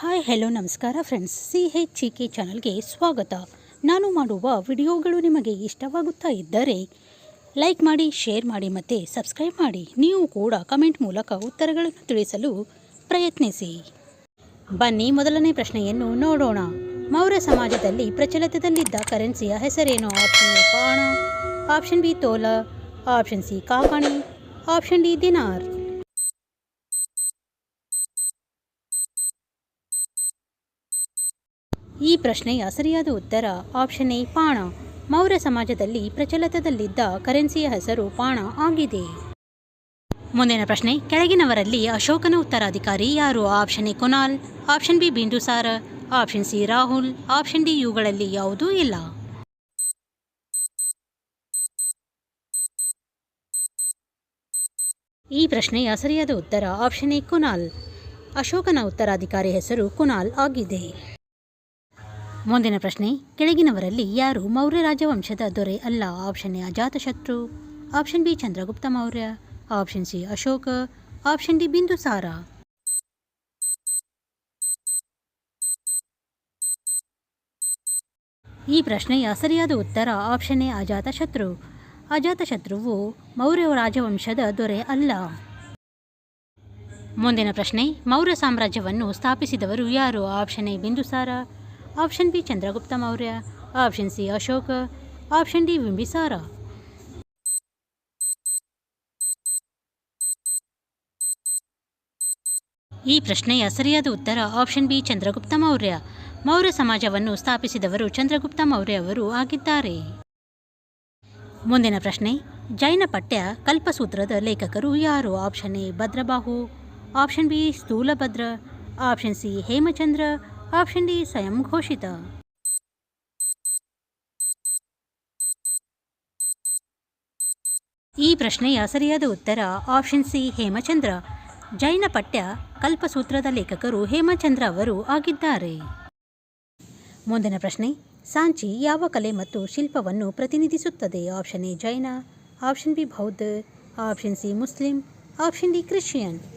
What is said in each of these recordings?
Hi, hello, ನಮಸ್ಕಾರ friends C H ಚಿ K ಚಾನಲ್ಗೆ ಸ್ವಾಗತ. ನಾನು ಮಾಡುವ ವಿಡಿಯೋಗಳು ನಿಮಗೆ ಇಷ್ಟವಾಗುತ್ತಾ ಇದ್ದರೆ ಲೈಕ್ ಮಾಡಿ ಶೇರ್ ಮಾಡಿ ಮತ್ತು ಸಬ್ಸ್ಕ್ರೈಬ್ ಮಾಡಿ. ನೀವು ಕೂಡ ಕಮೆಂಟ್ ಮೂಲಕ ಉತ್ತರಗಳನ್ನು ತಿಳಿಸಲು ಪ್ರಯತ್ನಿಸಿ. ಬನ್ನಿ, ಮೊದಲನೇ ಪ್ರಶ್ನೆಯನ್ನು ನೋಡೋಣ. ಮೌರ್ಯ ಸಮಾಜದಲ್ಲಿ ಪ್ರಚಲಿತದಲ್ಲಿದ್ದ ಕರೆನ್ಸಿಯ ಹೆಸರೇನು? ಆಪ್ಷನ್ ಎ ಪಾಣ ಆಪ್ಷನ್ ಬಿ ತೋಲ ಆಪ್ಷನ್ ಸಿ ಕಾಕಣಿ ಆಪ್ಷನ್ ಡಿ ದಿನಾರ್. ಈ ಪ್ರಶ್ನೆಯ ಸರಿಯಾದ ಉತ್ತರ ಆಪ್ಷನ್ ಎ ಪಾಣ. ಮೌರ್ಯ ಸಮಾಜದಲ್ಲಿ ಪ್ರಚಲಿತದಲ್ಲಿದ್ದ ಕರೆನ್ಸಿಯ ಹೆಸರು ಪಾಣ ಆಗಿದೆ. ಮುಂದಿನ ಪ್ರಶ್ನೆ, ಕೆಳಗಿನವರಲ್ಲಿ ಅಶೋಕನ ಉತ್ತರಾಧಿಕಾರಿ ಯಾರು? Option A Kunal. Option B Bindusara. Option C Rahul. Option D ಇವುಗಳಲ್ಲಿ ಯಾವುದೂ ಇಲ್ಲ. ಈ ಪ್ರಶ್ನೆಯ ಸರಿಯಾದ ಉತ್ತರ ಆಪ್ಷನ್ ಎ ಕುನಾಲ್. ಅಶೋಕನ ಉತ್ತರಾಧಿಕಾರಿ ಹೆಸರು ಕುನಾಲ್ ಆಗಿದೆ. ಮುಂದಿನ ಪ್ರಶ್ನೆ, ಕೆಳಗಿನವರಲ್ಲಿ ಯಾರು ಮೌರ್ಯ ರಾಜವಂಶದ ದೊರೆ ಅಲ್ಲ? Option A, Ajatashatru. Option B, Chandragupta Maurya. Option C, Ashoka. Option D Bindusara ಈ ಪ್ರಶ್ನೆಯ ಸರಿಯಾದ ಉತ್ತರ ಆಪ್ಷನ್ ಎ, ಅಜಾತಶತ್ರು. ಅಜಾತಶತ್ರುವು ಮೌರ್ಯ ರಾಜವಂಶದ ದೊರೆ ಅಲ್ಲ. ಮುಂದಿನ ಪ್ರಶ್ನೆ, ಮೌರ್ಯ ಸಾಮ್ರಾಜ್ಯವನ್ನು ಸ್ಥಾಪಿಸಿದವರು ಯಾರು? Option A Bindusara option B Chandragupta Maurya, option C Ashoka, option D Bimbisara ಈ ಪ್ರಶ್ನೆಯ ಸರಿಯಾದ ಉತ್ತರ ಆಪ್ಷನ್ ಬಿ ಚಂದ್ರಗುಪ್ತ ಮೌರ್ಯ. ಮೌರ್ಯ ಸಮಾಜವನ್ನು ಸ್ಥಾಪಿಸಿದವರು ಚಂದ್ರಗುಪ್ತ ಮೌರ್ಯ ಅವರು ಆಗಿದ್ದಾರೆ. ಮುಂದಿನ ಪ್ರಶ್ನೆ, ಜೈನ ಪಠ್ಯ ಕಲ್ಪಸೂತ್ರದ ಲೇಖಕರು ಯಾರು? Option A Bhadrabahu, option B Sthulabhadra, option C Hemachandra option D ಸ್ವಯಂ ಘೋಷಿತ ಈ ಪ್ರಶ್ನೆಯ ಸರಿಯಾದ ಉತ್ತರ ಆಪ್ಷನ್ ಸಿ ಹೇಮಚಂದ್ರ. ಜೈನ ಪಠ್ಯ ಕಲ್ಪಸೂತ್ರದ ಲೇಖಕರು ಹೇಮಚಂದ್ರ ಅವರು ಆಗಿದ್ದಾರೆ. ಮುಂದಿನ ಪ್ರಶ್ನೆ, ಸಾಂಚಿ ಯಾವ ಕಲೆ ಮತ್ತು ಶಿಲ್ಪವನ್ನು ಪ್ರತಿನಿಧಿಸುತ್ತದೆ? Option A Jain. Option B Bauddha. Option C Muslim. Option D Christian.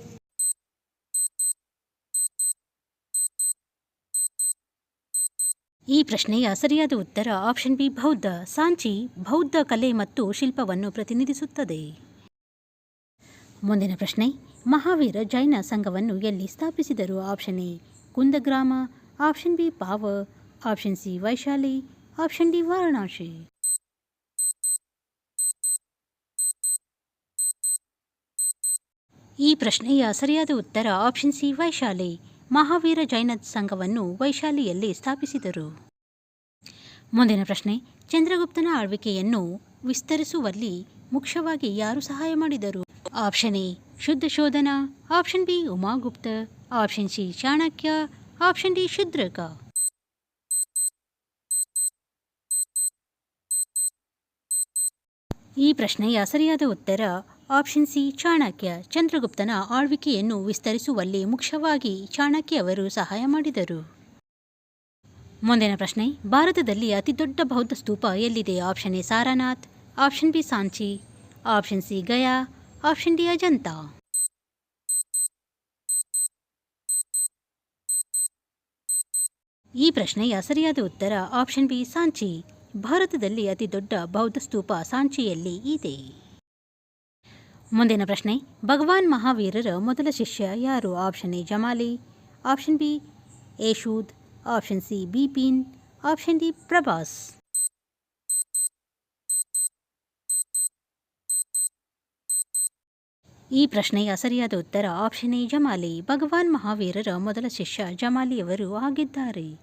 ಈ ಪ್ರಶ್ನೆಯ ಸರಿಯಾದ ಉತ್ತರ ಆಪ್ಷನ್ ಬಿ ಬೌದ್ಧ. ಸಾಂಚಿ ಬೌದ್ಧ ಕಲೆ ಮತ್ತು ಶಿಲ್ಪವನ್ನು ಪ್ರತಿನಿಧಿಸುತ್ತದೆ. ಮುಂದಿನ ಪ್ರಶ್ನೆ, ಮಹಾವೀರ ಜೈನ ಸಂಘವನ್ನು ಎಲ್ಲಿ ಸ್ಥಾಪಿಸಿದರು? Option A, Kundagrama. Option B, Pava. Option C, Vaishali. Option D, Varanasi. ಈ ಪ್ರಶ್ನೆಯ ಸರಿಯಾದ ಉತ್ತರ ಆಪ್ಷನ್ ಸಿ, ವೈಶಾಲಿ. ಮಹಾವೀರ ಜೈನ ಸಂಘವನ್ನು ವೈಶಾಲಿಯಲ್ಲಿ ಸ್ಥಾಪಿಸಿದರು. ಮುಂದಿನ ಪ್ರಶ್ನೆ, ಚಂದ್ರಗುಪ್ತನ ಆಳ್ವಿಕೆಯನ್ನು ವಿಸ್ತರಿಸುವಲ್ಲಿ ಮುಖ್ಯವಾಗಿ ಯಾರು ಸಹಾಯ ಮಾಡಿದರು? Option A, Shuddhodana. Option B, Umagupta. Option C, Chanakya. Option D, Shudraka. ಈ ಪ್ರಶ್ನೆಯ ಸರಿಯಾದ ಉತ್ತರ ಆಪ್ಷನ್ ಸಿ, ಚಾಣಕ್ಯ. ಚಂದ್ರಗುಪ್ತನ ಆಳ್ವಿಕೆಯನ್ನು ವಿಸ್ತರಿಸುವಲ್ಲಿ ಮುಖ್ಯವಾಗಿ ಚಾಣಕ್ಯ ಅವರು ಸಹಾಯ ಮಾಡಿದರು. ಮುಂದಿನ ಪ್ರಶ್ನೆ, ಭಾರತದಲ್ಲಿ ಅತಿದೊಡ್ಡ ಬೌದ್ಧ ಸ್ತೂಪ ಎಲ್ಲಿದೆ? Option A, Sarnath. Option B, Sanchi. Option C, Gaya. Option D, Ajanta. ಈ ಪ್ರಶ್ನೆಯ ಸರಿಯಾದ ಉತ್ತರ ಆಪ್ಷನ್ ಬಿ, ಸಾಂಚಿ. ಭಾರತದಲ್ಲಿ ಅತಿ ದೊಡ್ಡ ಬೌದ್ಧ ಸ್ತೂಪ ಸಾಂಚಿಯಲ್ಲಿ ಇದೆ. ಮುಂದಿನ ಪ್ರಶ್ನೆ. ಭಗವಾನ್ ಮಹಾವೀರರ ಮೊದಲ ಶಿಷ್ಯ ಯಾರು? Option A Jamali, option B ಏಷೂದ್ option C Bipin, option D Prabhas. ಈ ಪ್ರಶ್ನೆಯ ಸರಿಯಾದ ಉತ್ತರ ಆಪ್ಷನ್ ಎ ಜಮಾಲಿ. ಭಗವಾನ್ ಮಹಾವೀರರ ಮೊದಲ ಶಿಷ್ಯ ಜಮಾಲಿಯವರು ಆಗಿದ್ದಾರೆ.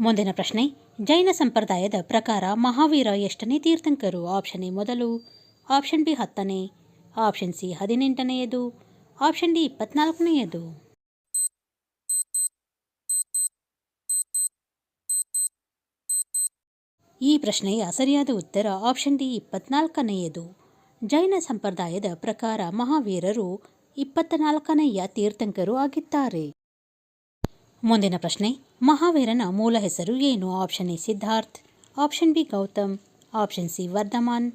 ಮುಂದಿನ ಪ್ರಶ್ನೆ. ಜೈನ ಸಂಪ್ರದಾಯದ ಪ್ರಕಾರ ಮಹಾವೀರ ಎಷ್ಟನೇ ತೀರ್ಥಂಕರು? ಆಪ್ಷನ್ ಎ ಮೊದಲು ಆಪ್ಷನ್ ಬಿ ಹತ್ತನೇ, ಆಪ್ಷನ್ ಸಿ ಹದಿನೆಂಟನೆಯದು, ಆಪ್ಷನ್ ಡಿ ಇಪ್ಪತ್ನಾಲ್ಕನೆಯದು. ಈ ಪ್ರಶ್ನೆಯ ಸರಿಯಾದ ಉತ್ತರ ಆಪ್ಷನ್ ಡಿ ಇಪ್ಪತ್ನಾಲ್ಕನೆಯದು. ಜೈನ ಸಂಪ್ರದಾಯದ ಪ್ರಕಾರ ಮಹಾವೀರರು ಇಪ್ಪತ್ತ ನಾಲ್ಕನೆಯ ತೀರ್ಥಂಕರು ಆಗಿದ್ದಾರೆ. ಮುಂದಿನ ಪ್ರಶ್ನೆ, ಮಹಾವೀರನ ಮೂಲ ಹೆಸರು ಏನು? Option A Siddharth, option B Gautam, option C Vardhaman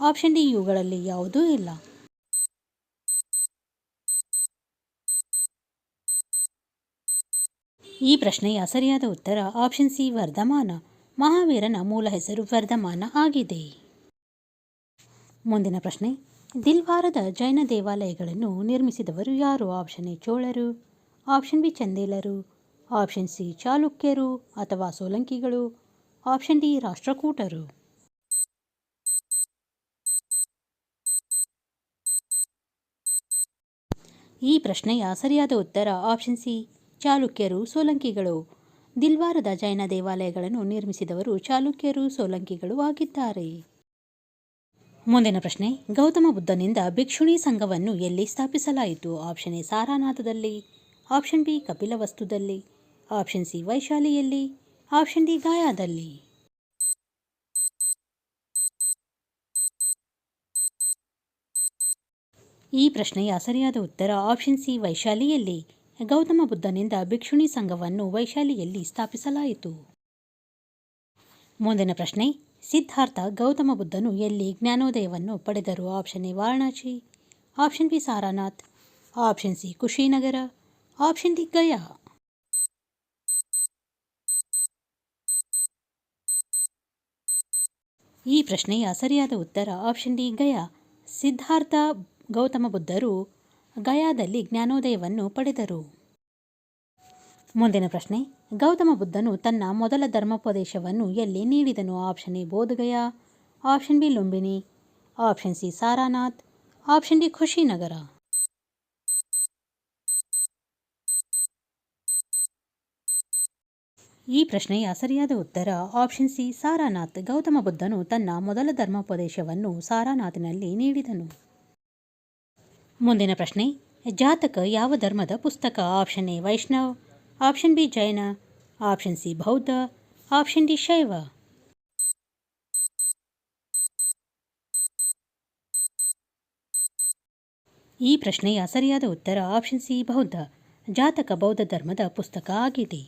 option D ಇವುಗಳಲ್ಲಿ ಯಾವುದೂ ಇಲ್ಲ. ಈ ಪ್ರಶ್ನೆಯ ಸರಿಯಾದ ಉತ್ತರ ಆಪ್ಷನ್ ಸಿ ವರ್ಧಮಾನ. ಮಹಾವೀರನ ಮೂಲ ಹೆಸರು ವರ್ಧಮಾನ ಆಗಿದೆ. ಮುಂದಿನ ಪ್ರಶ್ನೆ, ದಿಲ್ವಾರದ ಜೈನ ದೇವಾಲಯಗಳನ್ನು ನಿರ್ಮಿಸಿದವರು ಯಾರು? ಆಪ್ಷನ್ ಎ ಚೋಳರು. ಆಪ್ಷನ್ ಬಿ ಚಂದೇಲರು. ಆಪ್ಷನ್ ಸಿ ಚಾಲುಕ್ಯರು ಅಥವಾ ಸೋಲಂಕಿಗಳು. Option D ರಾಷ್ಟ್ರಕೂಟರು. ಈ ಪ್ರಶ್ನೆಯ ಸರಿಯಾದ ಉತ್ತರ ಆಪ್ಷನ್ ಸಿ ಚಾಲುಕ್ಯರು ಸೋಲಂಕಿಗಳು. ದಿಲ್ವಾರದ ಜೈನ ದೇವಾಲಯಗಳನ್ನು ನಿರ್ಮಿಸಿದವರು ಚಾಲುಕ್ಯರು ಸೋಲಂಕಿಗಳು ಆಗಿದ್ದಾರೆ. ಮುಂದಿನ ಪ್ರಶ್ನೆ, ಗೌತಮ ಬುದ್ಧನಿಂದ ಭಿಕ್ಷುಣಿ ಸಂಘವನ್ನು ಎಲ್ಲಿ ಸ್ಥಾಪಿಸಲಾಯಿತು? ಆಪ್ಷನ್ ಎ ಸಾರಾನಾಥದಲ್ಲಿ. ಆಪ್ಷನ್ ಬಿ ಕಪಿಲವಸ್ತುದಲ್ಲಿ. ಆಪ್ಷನ್ ಸಿ ವೈಶಾಲಿಯಲ್ಲಿ. ಆಪ್ಷನ್ ಡಿ ಗಾಯಾದಲ್ಲಿ. ಈ ಪ್ರಶ್ನೆಯ ಸರಿಯಾದ ಉತ್ತರ ಆಪ್ಷನ್ ಸಿ ವೈಶಾಲಿಯಲ್ಲಿ. ಗೌತಮ ಬುದ್ಧನಿಂದ ಭಿಕ್ಷುಣಿ ಸಂಘವನ್ನು ವೈಶಾಲಿಯಲ್ಲಿ ಸ್ಥಾಪಿಸಲಾಯಿತು. ಮುಂದಿನ ಪ್ರಶ್ನೆ, ಸಿದ್ಧಾರ್ಥ ಗೌತಮ ಬುದ್ಧನು ಎಲ್ಲಿ ಜ್ಞಾನೋದಯವನ್ನು ಪಡೆದರು? Option A Varanasi option B Sarnath option C Kushinagar option D Gaya. ಈ ಪ್ರಶ್ನೆಯ ಸರಿಯಾದ ಉತ್ತರ ಆಪ್ಷನ್ ಡಿ ಗಯಾ. ಸಿದ್ಧಾರ್ಥ ಗೌತಮ ಬುದ್ಧರು ಗಯಾದಲ್ಲಿ ಜ್ಞಾನೋದಯವನ್ನು ಪಡೆದರು. ಮುಂದಿನ ಪ್ರಶ್ನೆ, ಗೌತಮ ಬುದ್ಧನು ತನ್ನ ಮೊದಲ ಧರ್ಮೋಪದೇಶವನ್ನು ಎಲ್ಲಿ ನೀಡಿದನು? Option A, Bodhgaya. Option B, Lumbini. Option C, Sarnath. Option D, Kushinagar. ಈ ಪ್ರಶ್ನೆಯ ಸರಿಯಾದ ಉತ್ತರ ಆಪ್ಷನ್ ಸಿ, ಸಾರಾನಾಥ್. ಗೌತಮ ಬುದ್ಧನು ತನ್ನ ಮೊದಲ ಧರ್ಮೋಪದೇಶವನ್ನು ಸಾರಾನಾಥ್ನಲ್ಲಿ ನೀಡಿದನು. ಮುಂದಿನ ಪ್ರಶ್ನೆ, ಜಾತಕ ಯಾವ ಧರ್ಮದ ಪುಸ್ತಕ? Option A Vaishnav, option B Jain, option C Bauddha, option D Shaiva. ಈ ಪ್ರಶ್ನೆಯ ಸರಿಯಾದ ಉತ್ತರ ಆಪ್ಷನ್ ಸಿ ಬೌದ್ಧ, ಜಾತಕ ಬೌದ್ಧ ಧರ್ಮದ ಪುಸ್ತಕ ಆಗಿದೆ.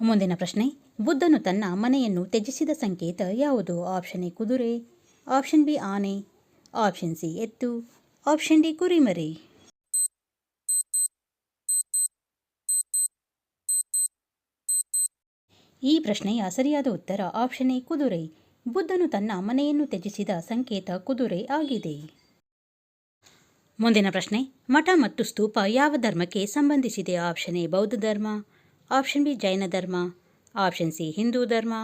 ಮುಂದಿನ ಪ್ರಶ್ನೆ, ಬುದ್ಧನು ತನ್ನ ಮನೆಯನ್ನು ತ್ಯಜಿಸಿದ ಸಂಕೇತ ಯಾವುದು? ಆಪ್ಷನ್ ಎ ಕುದುರೆ, ಆಪ್ಷನ್ ಬಿ ಆನೆ, ಆಪ್ಷನ್ ಸಿ ಎತ್ತು ಆಪ್ಷನ್ ಡಿ ಕುರಿಮರಿ ಈ ಪ್ರಶ್ನೆಯ ಸರಿಯಾದ ಉತ್ತರ ಆಪ್ಷನ್ ಎ ಕುದುರೆ. ಬುದ್ಧನು ತನ್ನ ಮನೆಯನ್ನು ತ್ಯಜಿಸಿದ ಸಂಕೇತ ಕುದುರೆ ಆಗಿದೆ. ಮುಂದಿನ ಪ್ರಶ್ನೆ, ಮಠ ಮತ್ತು ಸ್ತೂಪ ಯಾವ ಧರ್ಮಕ್ಕೆ ಸಂಬಂಧಿಸಿದೆ? ಆಪ್ಷನ್ ಎ ಬೌದ್ಧ ಧರ್ಮ. ಆಪ್ಷನ್ ಬಿ ಜೈನ ಧರ್ಮ. ಆಪ್ಷನ್ ಸಿ ಹಿಂದೂ ಧರ್ಮ.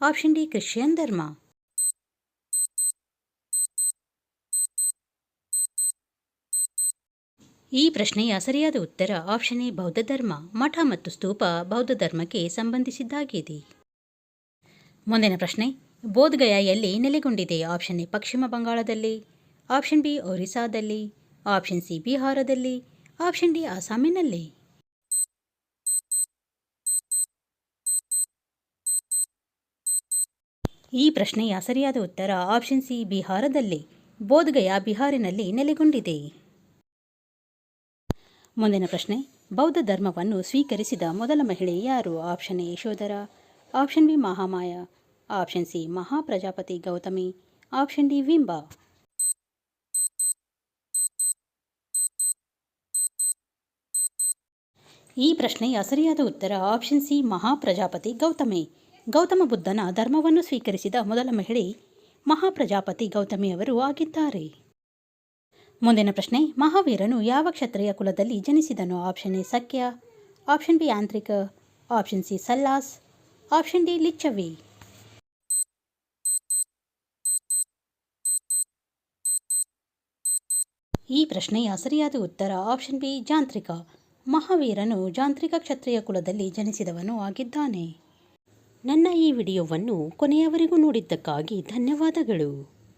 ಆಪ್ಷನ್ ಡಿ ಕ್ರಿಶ್ಚಿಯನ್ ಧರ್ಮ. ಈ ಪ್ರಶ್ನೆಯ ಸರಿಯಾದ ಉತ್ತರ ಆಪ್ಷನ್ ಎ ಬೌದ್ಧ ಧರ್ಮ ಮಠ ಮತ್ತು ಸ್ತೂಪ ಬೌದ್ಧ ಧರ್ಮಕ್ಕೆ ಸಂಬಂಧಿಸಿದ್ದಾಗಿದೆ. ಮುಂದಿನ ಪ್ರಶ್ನೆ ಬೋಧ್ಗಯಾ ಎಲ್ಲಿ ನೆಲೆಗೊಂಡಿದೆ ಆಪ್ಷನ್ ಎ ಪಶ್ಚಿಮ ಬಂಗಾಳದಲ್ಲಿ ಆಪ್ಷನ್ ಬಿ ಒರಿಸ್ಸಾದಲ್ಲಿ ಆಪ್ಷನ್ ಸಿ ಬಿಹಾರದಲ್ಲಿ ಆಪ್ಷನ್ ಡಿ ಅಸ್ಸಾಮಿನಲ್ಲಿ. ಈ ಪ್ರಶ್ನೆಯ ಸರಿಯಾದ ಉತ್ತರ ಆಪ್ಷನ್ ಸಿ ಬಿಹಾರದಲ್ಲಿ, ಬೋಧ್ಗಯಾ ಬಿಹಾರಿನಲ್ಲಿ ನೆಲೆಗೊಂಡಿದೆ. ಮುಂದಿನ ಪ್ರಶ್ನೆ, ಬೌದ್ಧ ಧರ್ಮವನ್ನು ಸ್ವೀಕರಿಸಿದ ಮೊದಲ ಮಹಿಳೆ ಯಾರು? Option A, Yashodhara. Option B, Mahamaya. Option C, Mahaprajapati Gautami. Option D, Vimba. ಈ ಪ್ರಶ್ನೆಯ ಸರಿಯಾದ ಉತ್ತರ ಆಪ್ಷನ್ ಸಿ, ಮಹಾಪ್ರಜಾಪತಿ ಗೌತಮಿ. ಗೌತಮ ಬುದ್ಧನ ಧರ್ಮವನ್ನು ಸ್ವೀಕರಿಸಿದ ಮೊದಲ ಮಹಿಳೆ ಮಹಾಪ್ರಜಾಪತಿ ಗೌತಮಿಯವರು ಆಗಿದ್ದಾರೆ. ಮುಂದಿನ ಪ್ರಶ್ನೆ, ಮಹಾವೀರನು ಯಾವ ಕ್ಷತ್ರಿಯ ಕುಲದಲ್ಲಿ ಜನಿಸಿದನು? Option A, Shakya. Option B, ಆಂತ್ರಿಕ. Option C, ಸಲ್ಲಾಸ್. ಆಪ್ಷನ್ ಡಿ ಲಿಚ್ಚವಿ ಈ ಪ್ರಶ್ನೆಯ ಸರಿಯಾದ ಉತ್ತರ ಆಪ್ಷನ್ ಬಿ, ಜಾಂತ್ರಿಕ. ಮಹಾವೀರನು ಜಾಂತ್ರಿಕ ಕ್ಷತ್ರಿಯ ಕುಲದಲ್ಲಿ ಜನಿಸಿದವನು ಆಗಿದ್ದಾನೆ. ನನ್ನ ಈ ವಿಡಿಯೋವನ್ನು ಕೊನೆಯವರೆಗೂ ನೋಡಿದ್ದಕ್ಕಾಗಿ ಧನ್ಯವಾದಗಳು.